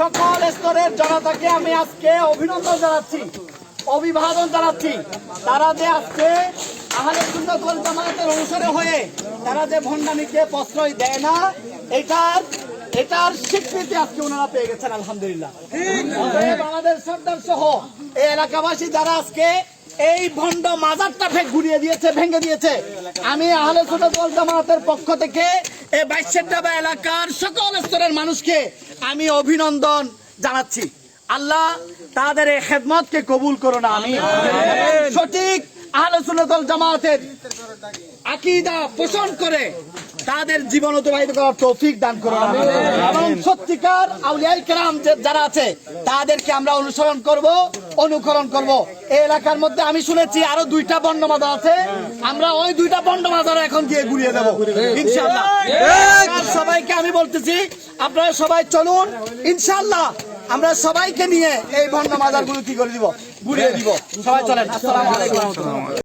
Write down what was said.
সকল স্তরের জনতাকে আমি আজকে অভিনন্দন জানাচ্ছি অভিবাদন জানাচ্ছি। তারা যে আজকে আহলে ওয়াল জামাতের অনুসারে হয়ে তারা যে ভণ্ডামিকে প্রশ্রয় দেয় না এটার এটার স্বীকৃতি আজকে ওনারা পেয়ে গেছেন আলহামদুলিল্লাহ। আমাদের সর্দার সহ এই এলাকাবাসী যারা আজকে এই ভণ্ড মাজারটা ঘুরিয়ে দিয়েছে ভেঙে দিয়েছে আমি আহলে সুন্নাত ওয়াল জামাতের পক্ষ থেকে এই এলাকার সকল স্তরের মানুষকে আমি অভিনন্দন জানাচ্ছি। আল্লাহ তাদের এই খেদমতকে কবুল করো না আমি সঠিক সুন্নাত জামাতের আকিদা পোষণ করে তাদের জীবন অতিবাহিত করার তৌফিক দান করো এবং সত্যিকার আউলিয়াই কেরাম যারা আছে তাদেরকে আমরা অনুসরণ করব। অনুকরণ করব। এই এলাকার মধ্যে আমি শুনেছি আরও দুইটা বন্ড মাদার আছে। আমরা ওই দুইটা বন্ড মাদার এখন গিয়ে ঘুরিয়ে দেবো। ইনশাল্লাহ সবাইকে আমি বলতেছি আপনারা সবাই চলুন। ইনশাল্লাহ আমরা সবাইকে নিয়ে এই বন্ড মাদারগুলো কি করে দিব? ঘুরিয়ে দিব। সবাই চলেন। আসসালাম আলাইকুম।